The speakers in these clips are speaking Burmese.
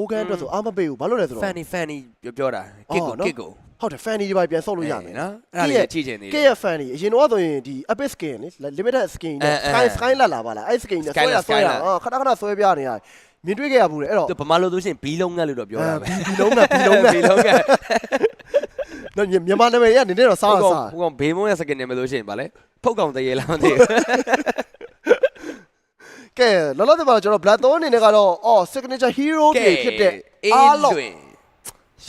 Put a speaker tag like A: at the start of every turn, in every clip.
A: အိုကန်အတွက်ဆိုအားမပေးဘူးဘာလို့လဲဆိုတော့
B: fanny fanny ပြောပြောတာ
A: အော်
B: kit ကို
A: နော်
B: kit ကို
A: ဟုတ်တယ် fanny ဒီပါပြန်ဆော့လို့ရမယ်
B: နော်အဲ့ဒါလေးကြည့်ချင်သေး
A: ကဲ
B: တယ်
A: ရ fanny အရင်တော့ဆိုရင်ဒီ epic skin လေ limited skin နဲ့
B: အဲအဲ
A: sky sky လာလာပါလားအဲ့ skin နဲ့ဆွဲရ
B: Skyline
A: ဆွဲရ
B: Skyline
A: အာခဏခဏဆွဲပြနေရတယ်မြင်တွေ့ခဲ့ရဘူးလေအဲ့တော့
B: သူဗမာလိုဆိုရှင်ဘီလုံးကလို့တော့ပြောတာပဲ
A: ဘီလုံးနဲ့ဘီလုံးနဲ့
B: ဘီလုံးက
A: နော်ညီမြန်မာနာမည်ရနည်းနည်းတော့စား
B: ဟို
A: ရ
B: ကောင်
A: စား
B: ဟိုကောင်ဘေးမုံရစကင်နေမလို့ရှင်ဗာလေဖုတ်ကောင်တရေလားမသိဘူး
A: ကဲလောလောဆယ်မှာကျွန်တော် black thorn အနေနဲ့ကတော့အော် signature hero တွေဖြစ်တဲ့အားလုံး
B: လွင်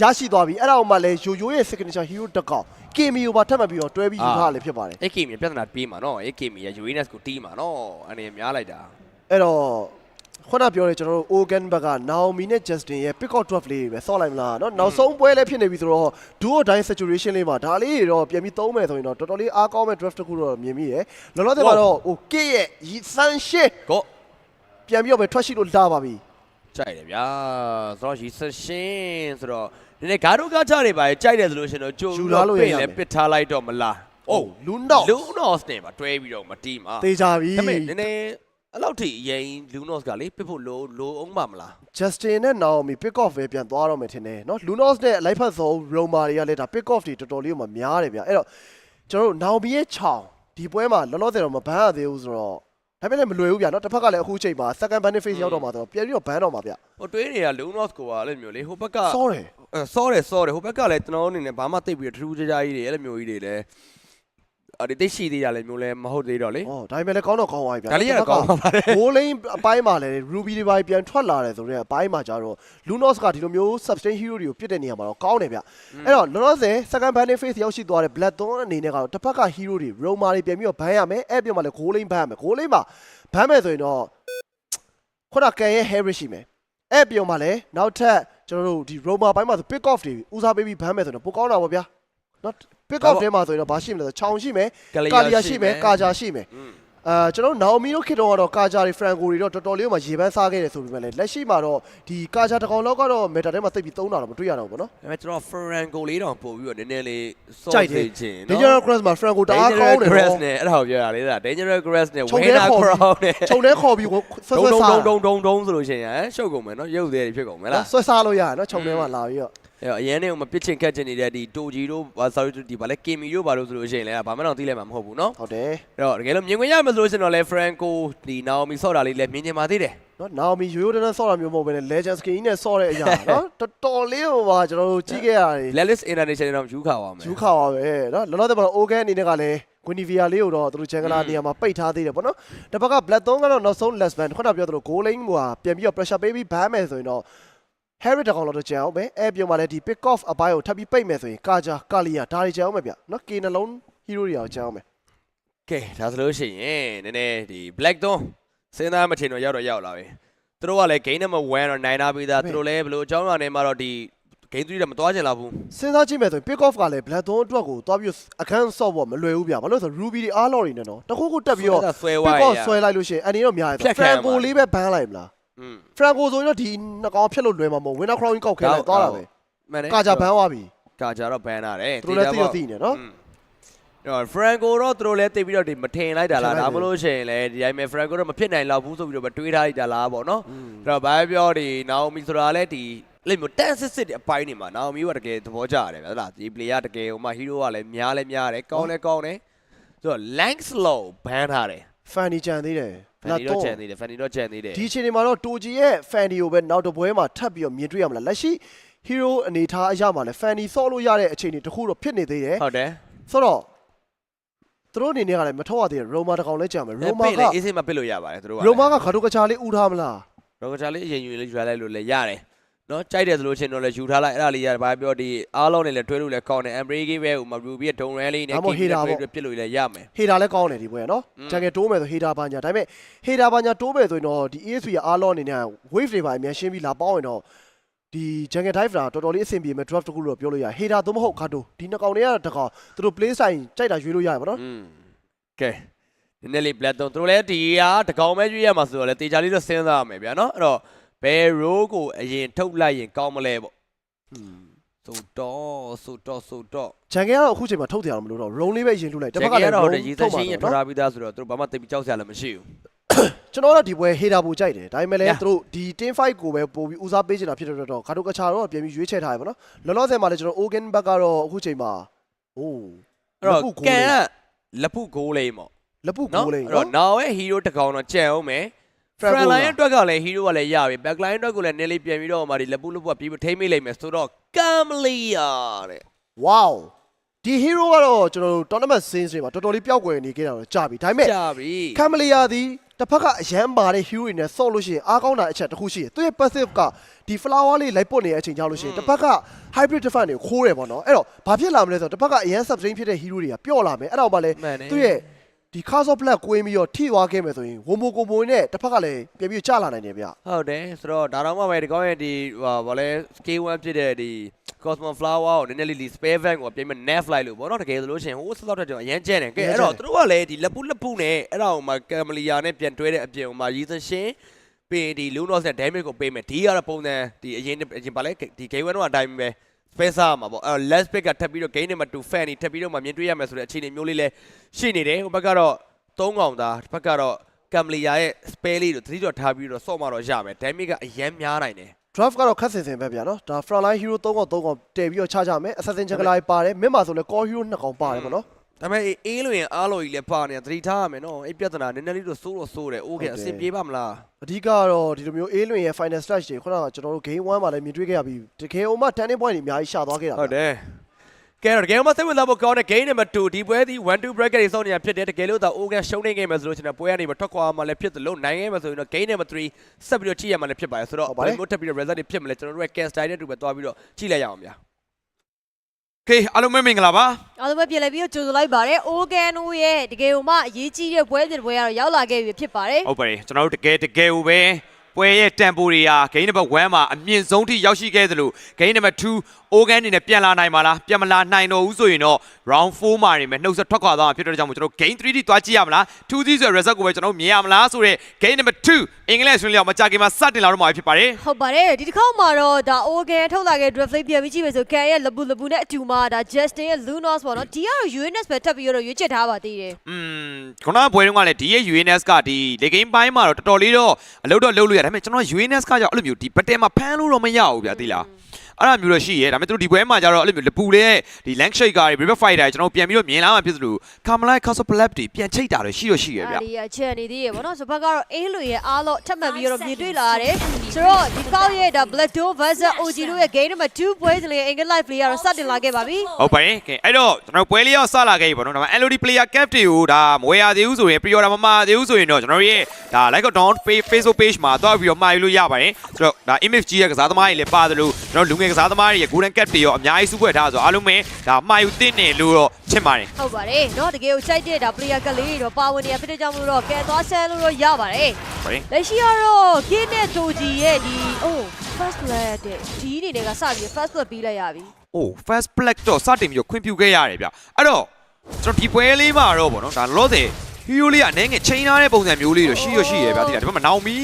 A: ရရှိသွားပြီအဲ့ဒါမှလည်းယိုယိုရဲ့ signature hero တက်ကောင် KMU ပါထပ်မှတ်ပြီးတော့တွဲပြီးယူထားရလေဖြစ်ပါတယ်
B: AK မြေပြဿနာပြေးမှာနော် AK မြေရ UNS ကိုတီးမှာနော်အနေနဲ့များလိုက်တာ
A: အဲ့တော့ခုနပြောတဲ့ကျွန်တော်တို့ Organ ဘက်က Naomi နဲ့ Justin ရဲ့ pick out drop လေးတွေပဲဆော့လိုက်မလားเนาะနောက်ဆုံးပွဲလည်းဖြစ်နေပြီဆိုတော့ duo die situation လေးမှာဒါလေးတွေတော့ပြန်ပြီးသုံးမယ်ဆိုရင်တော့တော်တော်လေးအားကောင်းမဲ့ draft တစ်ခုတော့မြင်မိတယ်လောလောဆယ်မှာတော့ဟို K ရဲ့ဆန်ရှစ်
B: ကို
A: ပြန်ပြီးတော့ပဲထွက်ရှိလို့လာပါပြီ
B: ကြိုက်တယ်ဗျာဆိုတော့ရီဆက်ရှင်ဆိုတော့ဒီနေ့ဂါဒိုကာချတွေပါကြိုက်တယ်ဆိုလို့ရှင်တော့ကြိုလဲပစ်ထားလိုက်တော့မလား
A: ဟုတ်လူတော့
B: လူနော့စ်နဲ့ပါတွဲပြီးတော့မတီးမှာ
A: တေးကြပြီ
B: ဒါပေမဲ့နည်းနည်းအဲ့လောက်ထိအရင်လူနော့စ်ကလေပစ်ဖို့လိုလိုအောင်ပါမလား
A: Justin နဲ့ Naomi pick off ပဲပြန်သွားတော့မယ်ထင်တယ်เนาะ Lunos နဲ့လိုက်ဖတ်ဆုံး Roma တွေကလည်းဒါ pick off တွေတော်တော်လေးမှများတယ်ဗျအဲ့တော့ကျွန်တော်တို့ Naomi ရဲ့ချောင်းဒီပွဲမှာလောလောဆယ်တော့မဘန်းရသေးဘူးဆိုတော့ ဒါပေမဲ့လည်းမလွယ်ဘူးဗျာနော်တစ်ဖက်ကလည်းအခုချိန်မှာ second benefit ရောက်တော့မှာဆိုတော့ပြန်ပြီးတော့ ban တော့မှာဗျ
B: ဟိုတွေးနေတာ low north ကိုပါအဲ့လိုမျိုးလေဟိုဘက်က
A: စောတယ်
B: စောတယ်စောတယ်ဟိုဘက်ကလည်းကျွန်တော်အနေနဲ့ဘာမှတိတ်ပြီးတော့ထူးထူးခြားခြားကြီးတွေအဲ့လိုမျိုးကြီးတွေလည်း အဲ့ဒီသိရှိသေးရလည်းမျိုးလည်းမဟုတ်သေးတော့လေ
A: ဩဒါပေမဲ့လည်းကောင်းတော့ကောင်းသွားပြီဗျ
B: ဒါလေးကတော့ကောင်းပါပါတယ်
A: ဘိုးလိန်အပိုင်းမှာလည်း Ruby တွေပိုင်းပြန်ထွက်လာတယ်ဆိုတော့အပိုင်းမှာကျတော့ Lunos ကဒီလိုမျိုး sustain hero တွေကိုပြစ်တဲ့နေရာမှာတော့ကောင်းတယ်ဗျအဲ့တော့လောလောဆယ် second benefit ရောက်ရှိသွားတဲ့ Black Dawn အနေနဲ့ကတော့တစ်ဖက်က hero တွေ Roma တွေပြန်ပြီးတော့ဘန်းရမယ်အဲ့ပြန်မှာလည်း goal lane ဘန်းရမယ် goal lane မှာဘန်းမယ်ဆိုရင်တော့ခုနကန်ရဲ့ Harry ရှိမယ်အဲ့ပြန်မှာလည်းနောက်ထပ်ကျွန်တော်တို့ဒီ Roma ဘိုင်းမှာဆို pick off တွေဦးစားပေးပြီးဘန်းမယ်ဆိုတော့ပိုကောင်းတာပေါ့ဗျာ နော် pick off ထဲမှာဆိုရင်တော့ဘာရှိမလဲဆိုချောင်ရှိမယ်ကာလီယာရှိမယ်ကာဂျာရှိမယ်
B: อืม
A: အာကျွန်တော်နာအိုမီတို့ခေတ်တော့ကတော့ကာဂျာတွေဖရန်ကိုတွေတော့တော်တော်လေးမှရေပန်းစားခဲ့တယ်ဆိုပေမဲ့လည်းလက်ရှိမှာတော့ဒီကာဂျာတကောင်လောက်ကတော့မက်တာထဲမှာတိတ်ပြီးသုံးတာတော့မတွေ့ရတော့ဘူးပေါ့နော်
B: ဒါပေမဲ့ကျွန်တော် Franco လေးတော့ပို့ပြီးတော့နည်းနည်းလေးစော
A: ကြိုက်တယ်
B: ခြင်း
A: Dangerous Grass မှာဖရန်ကိုတအားကောင်းတယ်
B: Dangerous
A: နော်
B: နဲ့အဲ့ဒါကိုပြောတာလေဒါ Dangerous Grass နဲ့
A: ခြုံ
B: Winner
A: ထဲခေါ်
B: Crown နဲ့
A: ခြုံထဲခေါ်ပြီးဆွဲ
B: ဒုံ
A: ဆွဲ
B: ဒုံ
A: စား
B: ဒုံဒုံဒုံဒုံဆိုလို့ရှိရင်ရှုပ်ကုန်မယ်နော်ရုပ်သေးတွေဖြစ်ကုန်မယ်လား
A: ဆွဲစားလို့ရတယ်နော်ခြုံထဲမှာလာပြီးတော့
B: အဲ့တော့အရင်နဲ့မပစ်ချင်ခတ်ချင်နေတဲ့ဒီတိုဂျီတို့ဘာ sorry ဒီဘာလဲကင်မီတို့ဘာလို့ဆိုလို့ရှိရင်လည်းဘာမှတော့သိလိုက်မှာမဟုတ်ဘူးနော်
A: ဟုတ်တယ်
B: အဲ့တော့တကယ်လို့မြင်ခွင့်ရမယ်ဆိုလို့ရှိရင်တော့လဲ Franco ဒီ Naomi ဆော့တာလေးလည်းမြင်ချင်ပါသေးတယ်
A: နော်နာအိုမီရိုးရိုးတန်းတန်းဆော့တာမျိုးမဟုတ်ဘဲနဲ့ Legend Skin နဲ့ဆော့တဲ့အရာနော်တော်တော်လေးဟိုပါကျွန်တော်တို့ကြည့်ခဲ့ရတယ်
B: Lelis International တော့ယူခါပါမယ်
A: ယူခါပါပဲနော်လောလောဆယ်မှာ Ogan အနေနဲ့ကလည်း Guinevere လေးကိုတော့သူတို့ဂျန်ဂလာနေရာမှာပိတ်ထားသေးတယ်ပေါ့နော်တစ်ပတ်က Black 3ကတော့နောက်ဆုံး last band ခုနပြောသလို goal line ဟိုဟာပြန်ပြီးတော့ pressure ပေးပြီးဘမ်းမယ်ဆိုရင်တော့ Harry တကောင်လောက်တော့ကြံအောင်ပဲအဲပြုံမှာလည်းဒီ pick off အပိုင်းကိုထပ်ပြီးပိတ်မယ်ဆိုရင်ကာဂျာကာလီယာဒါတွေကြံအောင်ပဲဗျနော် K နှလုံး hero တွေအောင်ကြံအောင်ပဲ
B: ကဲဒါဆိုလို့ရှိရင်နည်းနည်းဒီ Black Dawn စဉ်းစားမထင်တော့ရောက်တော့ရောက်လာပြီသူတို့ကလည်း game number 1တော့နိုင်လာပြီးသားသူတို့လည်းဘယ်လိုအကြောင်းအရာနဲ့မှတော့ဒီ game 3တော့မသွားချင်လာဘူး
A: စဉ်းစားကြည့်မယ်ဆိုရင် pick off ကလည်း Black 3အတွက်ကိုသွားပြီးအခန်းဆော့ဖို့မလွယ်ဘူးဗျဘာလို့လဲဆိုတော့ Ruby တွေအားလော်တွေနဲ့နော်တခုခုတက်ပြီးတော့
B: ဆွဲဝါ
A: pick
B: ရ
A: off ဆွဲလိုက်လို့ရှိရင်အနေတော့များတယ်
B: ဖြတ်ခံရမှာ
A: Franco လေးပဲဘမ်းလိုက်မလား
B: ဖရ
A: န်ကိုဆိုရင်တော့ဒီနှစ်ကောင်ဖြတ်လို့လွယ်မှာမဟုတ်ဝင်းနာခရောင်းကြီးကောက်ခဲလိုက်သွားတာပဲ
B: မှန်တယ်
A: ကာဂျာဘန်သွားပြီ
B: ကာဂျာတော့ဘန်လာတယ်
A: သူတို့လည်းသိရသိနေနော်
B: တော့ Franco တော့သူတို့လည်းတိတ်ပြီးတော့ဒီမထင်လိုက်တာလားဒါမလို့ရှိရင်လည်းဒီတိုင်းမဲ့ Franco တော့မဖြစ်နိုင်လောက်ဘူးဆိုပြီးတော့တွေးထားလိုက်တာလားပေါ့နော်အဲ့တော့ဘာပြောဒီ Naomi ဆိုတာလည်းဒီလိမ့်မတန်စစ်စစ်တဲ့အပိုင်းနေမှာ Naomi ကတကယ်သဘောကျရတယ်ဗျာလားဒီ player တကယ်ဟိုမှာ hero ကလည်းများလဲများတယ်ကောင်းလဲကောင်းတယ်ဆိုတော့ Langslow ဘန်းထားတယ်
A: Fanny ကြံသေးတယ်
B: Fanny တော့ကျန်သေးတယ် Fanny တော့ကျန်သေးတယ်
A: ဒီအချိန်ဒီမှာတော့တိုဂျီရဲ့ Fanny ကိုပဲနောက်တစ်ပွဲမှာထပ်ပြီးတော့မြင်တွေ့ရမလားလက်ရှိ hero အနေထားအရမှာလဲ Fanny ဆော့လို့ရတဲ့အချိန်တွေတခုတော့ဖြစ်နေသေးတယ်
B: ဟုတ်တယ်
A: ဆိုတော့သူတို့အနေနဲ့ကလည်းမထောက်ရသေးတယ် Roma တကောင်လဲကြံမယ် Roma က
B: လည်းအေးစိမ့်မပစ်လို့ရပါတယ်သူတို့က
A: Roma ကခါတို့ကချာလေးဥထားမလား
B: ရောကချာလေးအရင်ယူလေးယူလိုက်လို့လည်းရတယ် နော်ကြိုက်တယ်ဆိုလို့ချင်းတော့လည်းယူထားလိုက်အဲ့ဒါလေးကဘာပြောဒီအားလုံးနဲ့လည်းတွဲလို့လည်းကောင်းတယ်အမ်ဘရီဂေးပဲဟိုမရူဘီရဲ့ဒုံရန်လေးနဲ့
A: ကိန်းနဲ့တွဲပ
B: စ်လို့လည်းရမယ်
A: ဟေတာလည်းကောင်းတယ်ဒီပွဲနော်တကယ်တိုးမယ်ဆိုဟေတာပါညာဒါပေမဲ့ဟေတာပါညာတိုးမယ်ဆိုရင်တော့ဒီ ASV ရဲ့အားလုံးအနေနဲ့ wave တွေပါအများရှင်းပြီးလာပေါင်းရင်တော့ဒီ jungle dive တာတော်တော်လေးအဆင်ပြေမဲ့ draft တခုလို့ပြောလို့ရဟေတာသို့မဟုတ်ကာတိုဒီနှစ်ကောင်တွေကတကောင်သူတို့ play style ကြိုက်တာရွေးလို့ရ
B: ပါတော့ကဲနည်းနည်းလေး black တော့သူတို့လည်းဒီကတကောင်ပဲရွေးရမှာဆိုတော့လေတေချာလေးတော့စဉ်းစားရမယ်ဗျာနော်အဲ့တော့ ဘယ် row ကိုအရင်ထုတ်လိုက်ရင်ကောင်းမလဲပေါ့ဆိုတော့ဆိုတော့ဆိုတော့
A: ဂျန်ကယ်ကတော့အခုချိန်မှာထုတ်တယ်အောင်မလို့တော့ roll လေးပဲရင်လှုပ်လိုက်တစ်ဖက်ကလည်း
B: တော့
A: roll
B: ရေသ
A: ထုတ်
B: ရှ
A: ပါ
B: င်းရ
A: တော့
B: ထွက်
A: နော်
B: ထားပြီးသားဆိုတော့သူတို့ဘာမှတိတ်ပြီးကြောက်စရာလည်းမရှိဘူး
A: ကျွန်တော်တို့ဒီပွဲ hater ပူကြိုက်တယ်ဒါပေမဲ့လည်း
B: Yeah.
A: သူတို့ဒီ team fight ကိုပဲပို့ပြီးဦးစားပေးချင်တာဖြစ်တဲ့အတွက်တော့ခါတို့ကချာတော့ပြန်ပြီးရွေးချယ်ထားရပါတော့လောလောဆယ်မှာလည်းကျွန်တော် organ back ကတော့အခုချိန်မှာအိုး
B: အဲ့တော့ကန်ကလက်ဖုတ်ဂိုးလေးပေါ့
A: လက်ပု
B: နော်
A: ကိုလေး
B: အဲ့တော့ now ရဲ့ hero တစ်ကောင်တော့ကြံအောင်မယ်
A: Front
B: front
A: row
B: line
A: က
B: အတွက်ကလည်း hero ကလည်းရပြီ back line အတွက်ကိုလည်းနည်းလေးပြန်ပြီးတော့မှဒီလက်ပုတ်လက်ပုတ်ကပြီးထိမ့်မိလိမ့်မယ်ဆိုတော့ကမ်လီယာတဲ့
A: wow ဒီ hero ကတော့ကျွန်တော်တို့ tournament scenes တွေမှာတော်တော်လေးပျောက်ကွယ်နေခဲ့တာတော့ကြာပြီဒါပေမဲ့
B: ကြာပြီ
A: ကမ်မလီယာသည်တစ်ဖက်ကအရန်ပါတဲ့ hero တွေနဲ့ဆော့လို့ရှိရင်အားကောင်းတာအချက်တစ်ခုရှိတယ်သူရဲ့ passive ကဒီ flower လေးလိုက်ပုတ်နေတဲ့အချိန်ကြောက်လို့ရှိရင်တစ်ဖက်က hybrid defense တွေကိုခိုးတယ်ပေါ့နော်အဲ့တော့ဘာဖြစ်လာမလဲဆိုတော့တစ်ဖက်ကအရန် subtrain ဖြစ်တဲ့ hero တွေကပျော့လာမယ်အဲ့တော့မှလည်း
B: မှန်တယ်
A: သူရဲ့ ဒီ cast of black ကိုင်းပြီးတော့ထိသွားခဲ့မယ်ဆိုရင်ဝမိုကိုမိုနဲ့တစ်ဖက်ကလည်းပြန်ပြီးကျလာနိုင်တယ်ဗျ
B: ဟုတ်တယ်ဆိုတော့ဒါတော့မှပဲဒီကောင်းရဲ့ဒီဟိုဘာလဲ scale 1ဖြစ်တဲ့ဒီ Cosmo Flower ကိုနည်းနည်းလေးဒီ spare van ကိုပြင်မဲ့ net flight လို့ပေါ့နော်တကယ်ဆိုလို့ရှိရင်ဟိုစတော့တော့အရန်ကျဲတယ်ကဲအဲ့တော့သူတို့ကလည်းဒီလက်ပုလက်ပုနဲ့အဲ့ဒါကိုမှကမ်မလီယာနဲ့ပြန်တွဲတဲ့အပြင်ဟိုမှာရီသရှင်ပြီးဒီ Lunos နဲ့ damage ကိုပေးမယ်ဒီကတော့ပုံစံဒီအရင်အရင်ဘာလဲဒီ game 1တော့အတိုင်းပဲ space မှာပေါ့အဲ့တော့ last pick ကထပ်ပြီးတော့ game number 2 fan นี่ထပ်ပြီးတော့မှမြင်တွေ့ရမယ်ဆိုတဲ့အခြေအနေမျိုးလေးလည်းရှိနေတယ်ဟိုဘက်ကတော့၃កောင်သားတစ်ဖက်ကတော့ကမ်မလီယာရဲ့ spare လေးကိုသတိတော့ထားပြီးတော့ဆော့မှတော့ရမယ် damage ကအရန်များနိုင်တယ်
A: draft ကတော့ခက်စင်စင်ပဲဗျာနော်ဒါ front line hero 3កောက်3កောက်တည်ပြီးတော့ချကြမယ် assassin juggler တွေပါတယ်မင်းမှာဆိုလဲ core hero 2កောက်ပါတယ်ပေါ့နော်
B: ဒါပေမဲ့အေးလို့ရင်အားလို့ကြီးလည်းပါနေတာသတိထားရမယ်နော်အဲ့ပြဿနာနည်းနည်းလေးတော့စိုးတော့စိုးတယ် okay အဆင်ပြေပါမလား
A: အဓိကကတော့ဒီလိုမျိုး A လွင်ရဲ့ final stage တွေခုနကကျွန်တော်တို့ game 1မှာလည်းမြင်တွေ့ခဲ့ရပြီးတကယ်အောင်မှ turning point တွေအများကြီးရှာသွားခဲ့တာ
B: ဟုတ်တယ်ကဲတော့တကယ်မှစိတ်ဝင်စားဖို့ကောင်းတဲ့ game number 2ဒီပွဲဒီ1 2 bracket တွေစောင့်နေတာဖြစ်တယ်တကယ်လို့သာ organ ရှုံးနေခဲ့မယ်ဆိုလို့ရှိရင်ပွဲကနေမထွက်ခွာမှလည်းဖြစ်သလိုနိုင်ခဲ့မယ်ဆိုရင်တော့ game number 3ဆက်ပြီးတော့ကြည့်ရမှလည်းဖြစ်ပါတယ်ဆိုတော့ဘယ်လိုထပ်ပြီးတော့ result တွေဖြစ်မလဲကျွန်တော်တို့ရဲ့ cast style နဲ့တူပဲသွားပြီးတော့ကြည့်လိုက်ရအောင်ဗျာ
C: ဟေးအားလုံးပဲမင်္ဂလာပါ
D: အားလုံးပဲပြည်လဲပြီးတော့ကြိုဆိုလိုက်ပါရယ်အိုဂန်နိုရဲ့တကယ်ကိုမှအရေးကြီးတဲ့ပွဲစဉ်ပွဲကတော့ရောက်လာခဲ့ပြီဖြစ်ပါတယ်
C: ဟုတ်ပါတယ်ကျွန်တော်တို့တကယ်တကယ်ကိုပဲပွဲရဲ့တန်ပိုတွေဟာဂိမ်းနံပါတ်1မှာအမြင့်ဆုံးထိရောက်ရှိခဲ့သလိုဂိမ်းနံပါတ်2 organ အနေနဲ့ပြန်လာနိုင်မှာလားပြန်မလာနိုင်တော့ဘူးဆိုရင်တော့ round 4မှာနေမယ်နှုတ်ဆက်ထွက်ခွာသွားမှာဖြစ်တဲ့ကြောင့်မို့ကျွန်တော်တို့ game 3D သွားကြည့်ရမလား2 0ဆိုတဲ့ result ကိုပဲကျွန်တော်တို့မြင်ရမလားဆိုတဲ့ game number 2အင်္ဂလိပ်ဆွေးနွေးအောင်မကြခင်မှာစတင်လာတော့မှာဖြစ်ပါတယ်။
D: ဟုတ်ပါတယ်ဒီတစ်ခေါက်မှာတော့ဒါ Organ ထုတ်လာခဲ့ draft play ပြန်ပြီးကြည့်မယ်ဆိုကန်ရဲ့လပူလပူနဲ့အတူမှာဒါ Justin ရဲ့ Lunos ပေါ့နော်။ဒီကတော့ UNS ပဲထပ်ပြီးတော့ရွေးချယ်ထားပါသေးတယ်
C: อืมခုနကပွဲတုန်းကလည်းဒီရဲ့ UNS ကဒီလေဂိမ်းပိုင်းမှာတော့တော်တော်လေးတော့အလုပ်တော့လုပ်လို့ရတယ်ဒါပေမဲ့ကျွန်တော် UNS ကကြောင့်အဲ့လိုမျိုးဒီဘတ်တဲမှာဖမ်းလို့တော့မရဘူးဗျာသိလား အဲ့ဒါမျိုးတော့ရှိရဲဒါပေမဲ့သူတို့ဒီပွဲမှာကျတော့အဲ့လိုမျိုးလပူလေးဒီ lang shaker တွေ river fighter တွေကျွန်တော်ပြန်ပြီးတော့မြင်လာမှဖြစ်သလို Kamalai Castle Blab တွေပြန်ချိတ်တာတော့ရှိတော့ရှိရဲဗျာ
D: ဒီအချက်နေသေးရပေါ့နော်ဆိုဘက်ကတော့အေးလွေရဲ့အားလို့ထပ်မှတ်ပြီးတော့မြင်တွေ့လာရတယ်ဆိုတော့ဒီကောက်ရဲ့ဒါ Black Door versus OG တို့ရဲ့ game number 2ပွဲစဉ်လေး English live လေးကတော့စတင်လာခဲ့ပါပြီ
C: ဟုတ်ပါတယ်ကဲအဲ့တော့ကျွန်တော်ပွဲလေးရောက်စလာခဲ့ပြီပေါ့နော်ဒါပေမဲ့ LOD player cap တွေကိုဒါမဝယ်ရသေးဘူးဆိုရင် pre order မမှာသေးဘူးဆိုရင်တော့ကျွန်တော်ရဲ့ဒါ like down page Facebook page မှာတွားပြီးတော့မှာယူလို့ရပါတယ်ဆိုတော့ဒါ image ကြီးရဲ့ကစားသမားတွေလည်းပါတယ်လို့ကျွန်တော်လူငယ်ကစားသမားတွေရဲ့ golden cap တွေရောအများကြီးစုဖွဲ့ထားဆိုတော့အားလုံးပဲဒါမှာယူသင့်တယ်လို့တော့ချစ်ပါတယ်
D: ဟုတ်ပါတယ်เนาะတကယ်ကိုချိန်တဲ့ဒါ player ကလေးတွေတော့ပါဝင်နေရဖြစ်တဲ့ကြောင့်မလို့တော့ကဲသွားဆဲလို့တော့ရပါတယ်
C: ပါတယ်
D: လက်ရှိကတော့ Gin နဲ့ Doji ရဲ့ဒီ oh first blood တဲ့ဒီအနေနဲ့ကစပြီး first blood ပြီးလိုက်ရပြီ ။
C: Oh fast black တော့စတင်ပြီးတော့ခွင့်ပြုခဲ့ရတယ်ဗျ။အဲ့တော့ကျွန်တော်ဒီပွဲလေးမှာတော့ဗောနော်ဒါလောဆယ်ဟီယိုလေးကအနေငယ်ချိန်ထားတဲ့ပုံစံမျိုးလေးတော့ရှိရရှိရဗျာဒီကဒီဘက်မှာနောင်မီ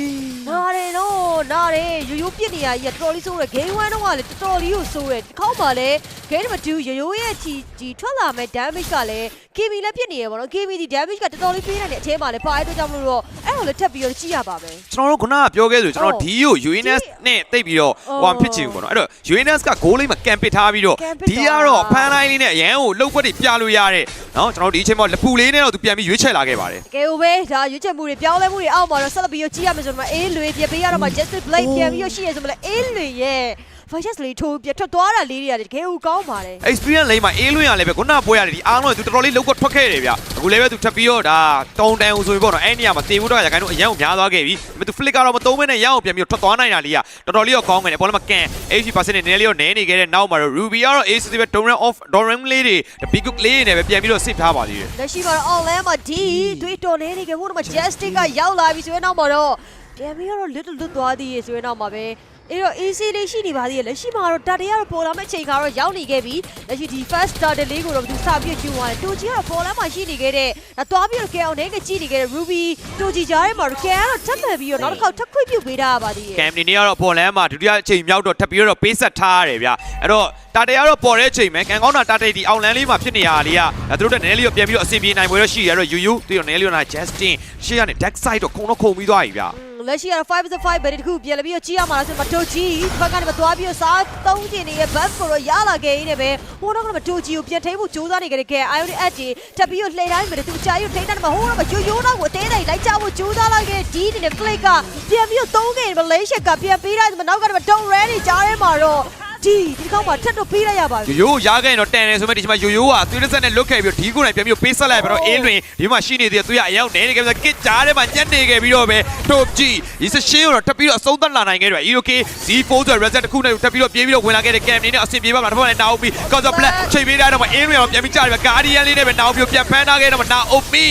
D: နားတယ်နော်နားတယ်ရိုးရိုးပြစ်နေရကြီးကတော်တော်လေးဆိုးတယ် game 1တော့ကလည်းတော်တော်လေးကိုဆိုးတယ်ဒီခေါက်မှာလည်း game number 2ရိုးရိုးရဲ့ချီဒီထွက်လာမဲ့ damage ကလည်း KB လည်းပြစ်နေရပါတော့ KB ဒီ damage ကတော်တော်လေးပေးနိုင်တဲ့အထဲမှာလည်းပါတဲ့အတွက်ကြောင့်မလို့တော့အဲ့ဒါလည်းထပ်ပြီးတော့ကြည့်ရပါမယ်
C: ကျွန်တော်တို့ခုနကပြောခဲ့ဆိုကျွန်တော်
D: ဟုတ်
C: ဒီကို UNS နဲ့တိတ်ပြီးတော့
D: ဟုတ်
C: ဟိုဖြစ်ချင်ဘူးဗောနော်အဲ့တော့ UNS က goal လေးမှာကန်ပစ်ထားပြီးတော့
D: ကန်ပစ်
C: ဒီ
D: ထား
C: ကတော့ဖန်လိုက်လေးနဲ့အရန်ကိုလှုပ်ခွက်တွေပြလို့ရတဲ့နော်ကျွန်တော်တို့ဒီအချိန်မှာလပူလေးနဲ့တော့သူပြန်ပြီးရွေးချယ်လာခဲ့ပါတယ်
D: တကယ်ကိုပဲဒါရွေးချယ်မှုတွေပြောင်းလဲမှုတွေအောက်မှာတော့ဆက်လက်ပြီးတော့ကြည့်ရမယ်ဆိုတော့အေးလွေပြပေးရတော့မှ Justice Blade ပြန်ပြီးတော့ရှိရဆိုမှလည်းအေးလွေရဲ့ Fighters လေးထိုးပြထွက်သွားတာလေးတွေကတကယ်ကိုကောင်းပါတယ်
C: experience လိမ့်မှာအေးလွင်ရလည်းပဲခုနကပွဲရတယ်ဒီအားလုံးကသူတော်တော်လေးလှုပ်ခွက်ထွက်ခဲ့တယ်ဗျအခုလည်းပဲသူထပ်ပြီးတော့ဒါတုံတန်အောင်ဆိုပြီးပေါ့နော်အဲ့နေရာမှာတင်ဖို့တော့ရခိုင်တို့အရန်ကိုများသွားခဲ့ပြီဒါပေမဲ့သူ flick ကတော့မသုံးမဲနဲ့ရအောင်ပြန်ပြီးတော့ထွက်သွားနိုင်တာလေးကတော်တော်လေးတော့ကောင်းခဲ့တယ်ဘောလုံးမှာကန် 80%နဲ့နည်းနည်းလေးတော့နည်းနေခဲ့တဲ့နောက်မှာတော့ Ruby ကတော့ AC ပဲ Doran off Doran လေးတွေ big hook လေးတွေနဲ့ပဲပြန်ပြီးတော့ save ထားပါသေးတယ်
D: လက်ရှိမှာတော့ online မှာဒီတွေးတော်နေနေကြဘူးတော့မှ Justice ကရောက်လာပြီဆိုရင်တော့မှာတော့ ပြန်ပြီးတော့ little လွတ်သွားသေးရေဆိုရင်တော့မှာပဲအဲ့တော့ AC လေးရှိနေပါသေးတယ်လက်ရှိမှာတော့တာတရကတော့ပေါ်လာမဲ့အချိန်ကတော့ရောက်နေခဲ့ပြီလက်ရှိဒီ first starter လေးကိုတော့ဘယ်သူစပြီးယူသွားတယ်တိုဂျီကတော့ပေါ်လာမှရှိနေခဲ့တဲ့ဒါသွားပြီးတော့ကဲအောင်နဲ့ကကြည့်နေခဲ့တဲ့ Ruby တိုဂျီကြားထဲမှာတော့ကဲကတော့ထပ်မှန်ပြီးတော့နောက်တစ်ခေါက်ထပ်ခွင့်ပြုတ်ပေးတာပါသေးတယ်
C: ကမ်နေနေကတော့ပေါ်လန်းမှာဒုတိယအချိန်မြောက်တော့ထပ်ပြီးတော့ပေးဆက်ထားရတယ်ဗျအဲ့တော့တာတေကတော့ပေါ်တဲ့အချိန်ပဲကန်ကောင်းတာတာတေဒီအောင်လန်းလေးမှာဖြစ်နေရတာလေးကသူတို့တက်နည်းလေးတော့ပြန်ပြီးတော့အဆင်ပြေနိုင်ပွဲတော့ရှိရတော့ယူယူသူတို့နည်းလေးတော့ Justin ရှေ့ကနေ Deck Side တော့ခုံတော့ခုံပြီးသွားပြီဗျ
D: လက်ရှိကတော့5 vs 5ဘယ်တခုပြန်လာပြီးတော့ကြီးရမှာလားဆိုတော့တိုဂျီဒီဘက်ကနေမသွားပြီးတော့စားသုံးကျင်နေတဲ့ buff ကိုတော့ရလာခဲ့ရင်းနဲ့ပဲဟိုတော့ကမတိုဂျီကိုပြန်ထိဖို့ကြိုးစားနေကြတဲ့ကဲ IOD အက်တီတက်ပြီးတော့လှည့်တိုင်းပဲသူအချာယူထိန်းတယ်မှာဟိုတော့မယိုယိုတော့ကိုအသေးသေးလိုက်ချဖို့ကြိုးစားလိုက်ခဲ့ဒီနေတဲ့ flick ကပြန်ပြီးတော့သုံးခဲ့မလေးရှားကပြန်ပေးလိုက်တယ်နောက်ကတော့ don't ready ကြားထဲမှာတော့ ဒီဒီကောက်မှာထပ်တော့ပေးလိုက်ရပါပြီ
C: ယူယူရခဲ့ရင်တော့တန်တယ်ဆိုမဲ့ဒီချိန်မှာယူယူကသွေးလက်ဆက်နဲ့လွတ်ခဲ့ပြီးတော့ဒီကိုယ်တိုင်ပြန်ပြီးတော့ပေးဆက်လိုက်ပြီးတော့အေးလွင်ဒီမှာရှိနေသေးတယ်သူကအရောက်နေနေကြပြီကစ်ကြားထဲမှာညက်နေခဲ့ပြီးတော့ပဲတိုပ်ကြီးဒီစရှင်းကိုတော့တက်ပြီးတော့အဆုံးသတ်လာနိုင်ခဲ့တယ် EOK Z4 ဆိုတဲ့ reset တစ်ခုနဲ့တက်ပြီးတော့ပြေးပြီးတော့ဝင်လာခဲ့တဲ့ကမ်နေနဲ့အဆင်ပြေပါမလားတစ်ဖက်နဲ့နာအိုမီကော့ဇာဘလက်ချိန်ပေးတဲ့တော့မှအေးလွင်အောင်ပြန်ပြီးကြားတယ်ပဲဂါဒီယန်လေးနဲ့ပဲနာအိုမီကိုပြန်ဖမ်းထားခဲ့တော့မှနာအိုမီ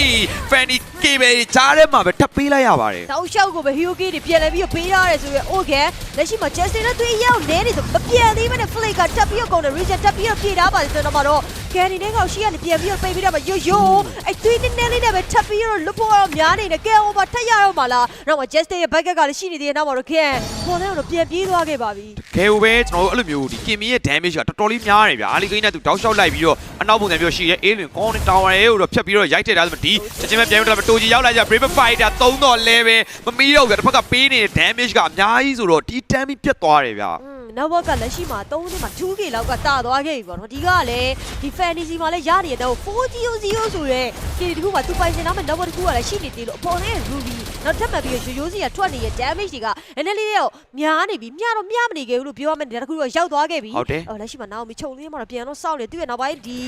C: ဖန် နီကေပဲကြားထဲမှာပဲထပ်ပေးလိုက်ရပါတယ်
D: တောက်လျှောက်ကိုပဲ Hyuki တွေပြန်လဲပြီးတော့ပေးရတယ်ဆိုရယ် okay လက်ရှိမှာ Justin နဲ့သူရောက်နေနေဆိုမပြန်သေးဘဲနဲ့ Flake ကတက်ပြီးတော့ကုန်တယ် Region တက်ပြီးတော့ပြေးထားပါတယ်ဆိုတော့မှတော့ Candy နဲ့ကောင်ရှိကနေပြန်ပြီးတော့ပိတ်ပြီးတော့မှယိုယိုအဲ့သွေးနည်းနည်းလေးနဲ့ပဲထပ်ပြီးတော့လွတ်ဖို့တော့များနေတယ်ကဲ over ထက်ရတော့မှလားနောက်မှာ Justin ရဲ့ back ကလည်းရှိနေသေးတယ်နောက်မှာတော့ Can ပေါ်ထဲကတော့ပြန်ပြေးသွားခဲ့ပါပြီ
C: ခဲဟိုပဲကျွန်တော်တို့အဲ့လိုမျိုးဒီကင်မီရဲ့ damage ကတော်တော်လေးများတယ်ဗျာအာလီကိန်းနဲ့သူတောက်လျှောက်လိုက်ပြီးတော့အနောက်ပုံစံမျိုးရှိရဲအေးလွင်ကောင်းတဲ့ tower ရဲ့ကိုတော့ဖြတ်ပြီးတော့ရိုက်ထည့်ထားဆိုဒီချက်ချင်းပဲပြန်ပြီးတော့တိုဂျီရောက်လာကြ brave fighter 3တော့လဲပဲမမီးတော့ဗျာတစ်ဖက်ကပေးနေတဲ့ damage ကအများကြီးဆိုတော့ဒီ damage ပြတ်သွားတယ်ဗျာ
D: อืมနောက်ဘက်ကလက်ရှိမှာ3နှစ်မှာ 2K လောက်ကတာသွားခဲ့ပြီပေါ့နော်ဒီကလည်းဒီ fantasy မှာလည်းရနေတော့400ဆိုရဲဒီတခုမှာသူပိုင်စင်နောက်မှာနောက်ဘက်တစ်ခုကလည်းရှိနေသေးလို့အပေါ်နဲ့ Ruby နောက်ထပ်မှပြီးရိုးရိုးစီကထွက်နေတဲ့ damage တွေက နည်းနည်းလေးတော့များနေပြီမျှတော့မျှမနေခဲ့ဘူးလို့ပြောရမယ်တခုတော့ရောက်သွားခဲ့ပြီ
C: ဟုတ်တယ်
D: အော်လက်ရှိမှာနောက်မီချုပ်လေးမှာတော့ပြန်တော့စောင့်နေသူ့ရဲ့နောက်ပိုင်းဒီ